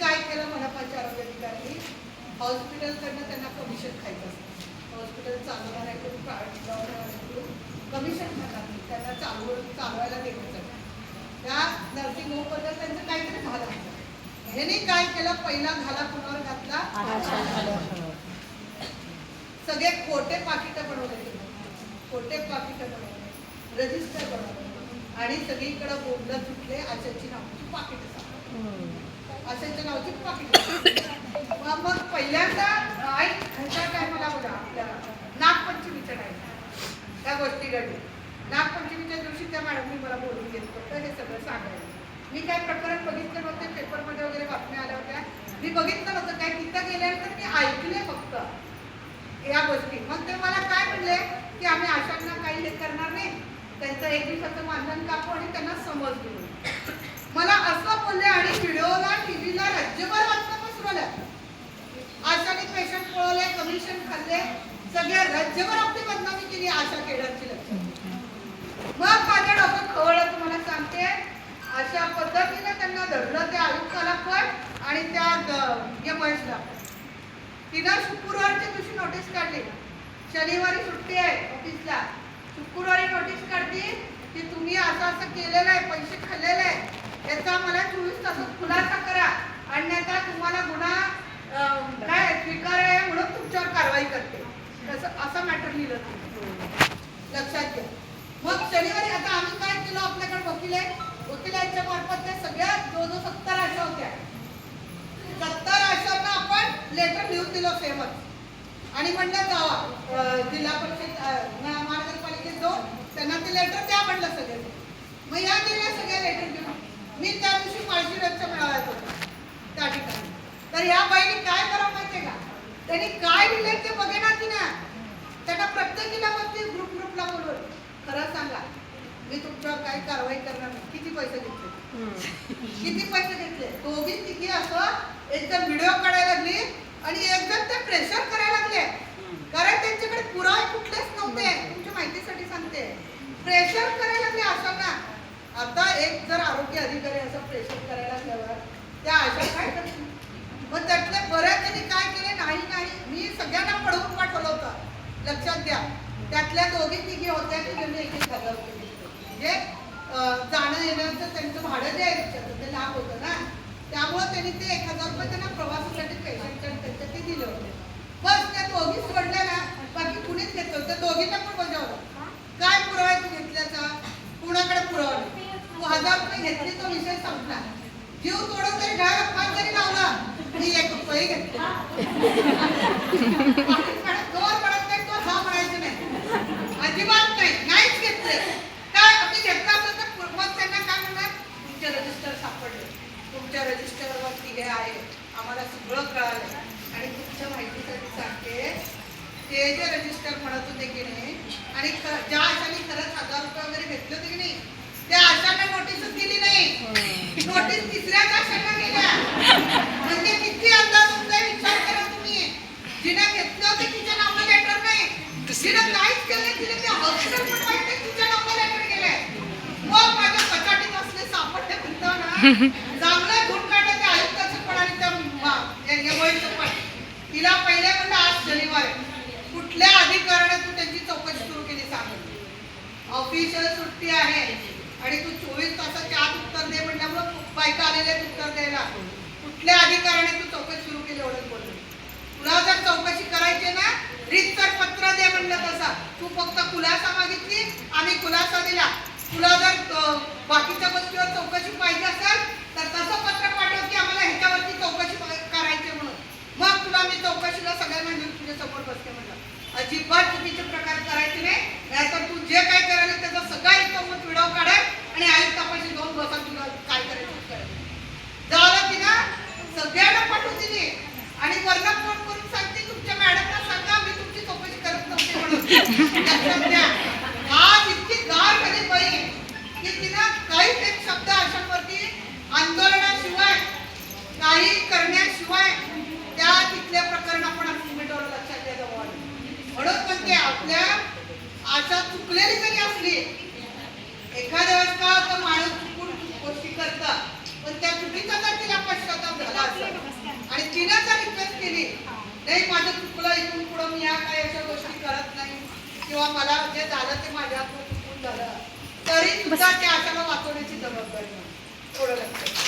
काय केलं मनपाचे आरोग्य अधिकारी? हॉस्पिटलकडनं त्यांना कमिशन खायचं असतं. हॉस्पिटल चालवणाऱ्याकडून प्रायव्हेट दवाखान्याकडून कमिशन खातात त्यांना चालू चालवायला होतं. त्या नर्सिंग होमबद्दल त्यांचं काहीतरी झालं ह्याने काय केलं? पहिला घाला कुणावर घातला? सगळे खोटे पाकिटं बनवले. खोटे पाकिटं बनवले. रजिस्टर बनवले. आणि सगळीकडे बोंबलं सुटले आशाची नावाची पाकिटं सापडली आशाच्या नावाची पाकिट मग मग पहिल्यांदा आई ह्याच्या टायमाला बघा आपल्या नागपंचमीच्या टायमाला त्या गोष्टी घडल्या. नागपंचमीच्या दिवशी त्या मॅडमनी मला बोलून घेतलं. होतं हे सगळं सांगायचं. मी काय प्रकरण बघितलं नव्हते पेपरमध्ये वगैरे बातम्या आल्या होत्या. मी बघितलं नव्हतं. काय तिथं गेल्यानंतर मी ऐकले फक्त या गोष्टी. मग ते मला काय म्हणले की आम्ही आशांना काही हे करणार नाही. त्यांचं एक दिवसाचं मानधन कापू आणि त्यांना समज देऊ मला असं बोलले आणि व्हिडिओला टीव्हीला राज्यभर बातम्या पसरवल्या आशाने पेशंट पळवले खाल्ले सगळ्या राज्यभर आपली बदनामी केली आशा केडरची लक्ष. मग माझ्या डोकं खवळ तुम्हाला सांगते. अशा पद्धतीने त्यांना धरलं त्या आयुक्ताला पण आणि त्या ग- तिनं शुक्रवारच्या दिवशी नोटीस काढली. शनिवारी सुट्टी आहे ऑफिसला शुक्रवारी नोटीस काढली की तुम्ही असं असं केलेलं आहे पैसे खाल्लेले आहे. याचा मला चोवीस तासात खुलासा करा. अन्यथा तुम्हाला गुन्हा काय स्वीकार आहे म्हणून तुमच्यावर कारवाई करते. तसं असं मॅटर लिहिलं लक्षात घ्या. मग शनिवारी आता आम्ही काय केलं? आपल्याकडे वकील आहे वकिलांच्या मार्फत त्या सगळ्या जो जो सत्तर आशा होत्या. सत्तर आशांना आपण लेटर लिहून दिलं फेमस आणि म्हणलं जावा. जिल्हा परिषद महानगरपालिकेत जाऊन त्यांना ते लेटर द्या म्हणलं सगळे मग या गेल्या सगळ्या लेटर घेऊन मी त्या दिवशी माळशी रथच्या मेळाव्यात होतो त्या ठिकाणी तर या बाईने काय करावं माहितीये का? त्यांनी काय दिले ते बघेना तिने. त्यांना प्रत्येकीला मग ग्रुप ग्रुपला बोलवलं खरं सांगा मी तुमच्यावर काय कारवाई करणार नाही. किती पैसे घेतले? किती पैसे घेतले? दोघी तिघी असं एकदम व्हिडिओ काढायला लागली आणि एकदम ते प्रेशर करायला लागले. कारण त्यांच्याकडे पुरावे कुठलेच नव्हते. तुमच्या माहितीसाठी सांगते. प्रेशर करायला लागले आशांना. आता एक जर आरोग्य अधिकारी असं प्रेशर करायला लागल्यावर त्या आशा काय करतील? मग त्यातले बऱ्याच काय केले नाही नाही मी सगळ्यांना पडवून पाठवलं होतं. लक्षात घ्या त्यातल्या दोघी तिघी होत्या की त्यांनी एक एक हजार म्हणजे, म्हणजे जाणं येण्याचं त्यांचं भाडं द्यायचं ते लाभ होतं ना. त्यामुळे त्यांनी ते एक हजार रुपये त्यांना प्रवासासाठी पेशंटच्या त्यांच्या ते दिले होते. बस त्या दोघी सोडल्या ना बाकी कुणीच घेतलं त्या दोघींना पण बजावलं काय पुरवायचं घेतल्याचा? कुणाकडे पुरवलं तू हजार रुपये घेतली तो विषय संपला. जीव तोडून तरी घ्या पाच जरी लावला मी एक रुपये घेतले. जोर पडत नाही तो हा म्हणायचं नाही. अजिबात नाही नाहीच घेतले. काय आम्ही घेतला असेल तर मग त्यांना काय म्हणणार? तुमचे रजिस्टर सापडले. तुमच्या रजिस्टरवरती हे आहे. आम्हाला सगळं कळालं. आणि तुमच्या माहितीसाठी सांगते ते जे रजिस्टर म्हणत होते की नाही आणि ज्या आशाने खरंच हजार रुपये वगैरे घेतले चांगलं धुण काढलं त्या आयुक्ताचं पण आणि त्या मा- पण. तिला पहिले म्हणलं आज शनिवार कुठल्या अधिकाराने तू त्यांची चौकशी सुरू केली सांग ऑफिशियल सुट्टी आहे. आणि तू चोवीस तासाच्या आत उत्तर दे म्हटल्यामुळं बायका आलेले उत्तर द्यायला. कुठल्या अधिकाराने तू चौकशी सुरू केली एवढंच बोललो तुला जर चौकशी करायची ना रीतसर पत्र दे म्हणलं तसा. तू फक्त खुलासा मागितली आम्ही खुलासा दिला. तुला जर बाकीच्या गोष्टीवर चौकशी पाहिजे असेल तर तसं पत्र पाठव की आम्हाला ह्याच्यावरती चौकशी करायची म्हणून. मग तुला मी चौकशीला सगळ्यांना घेऊन तुझ्या समोर बसते म्हणलं. अजिबात चुकीचे प्रकार करायचे नाही नाहीतर तू जे काय करायला त्याचा सगळा इथं मग व्हिडिओ काढेल आणि आयुक्तापाशी दोन बसा तुला काय करायचं करेल की ना? सगळ्यांना पाठवून दिली. आणि वर्ण फोन करून सांगते तुमच्या मॅडमला सांगा मी तुमची चौकशी करत नव्हते म्हणून. काही एक शब्द अशांवरती आंदोलनाशिवाय काही करण्याशिवाय त्या तिथले प्रकरण आपण मिटवलं लक्षात घ्यायचं म्हणून पण ते आपल्या आशा चुकलेली जरी असली एखाद्या वेळेस का तर माणूस चुकून गोष्टी करतात पण त्या चुकीचा जर तिला पश्चाताप झाला आणि तिनं जर रिक्वेस्ट केली नाही माझं चुकलं इथून पुढं मी या काय अशा गोष्टी करत नाही किंवा मला जे झालं ते माझ्या चुकून झालं. तरी सुद्धा त्या आशाला वाचवण्याची जबाबदारी माझी. एवढं लक्षात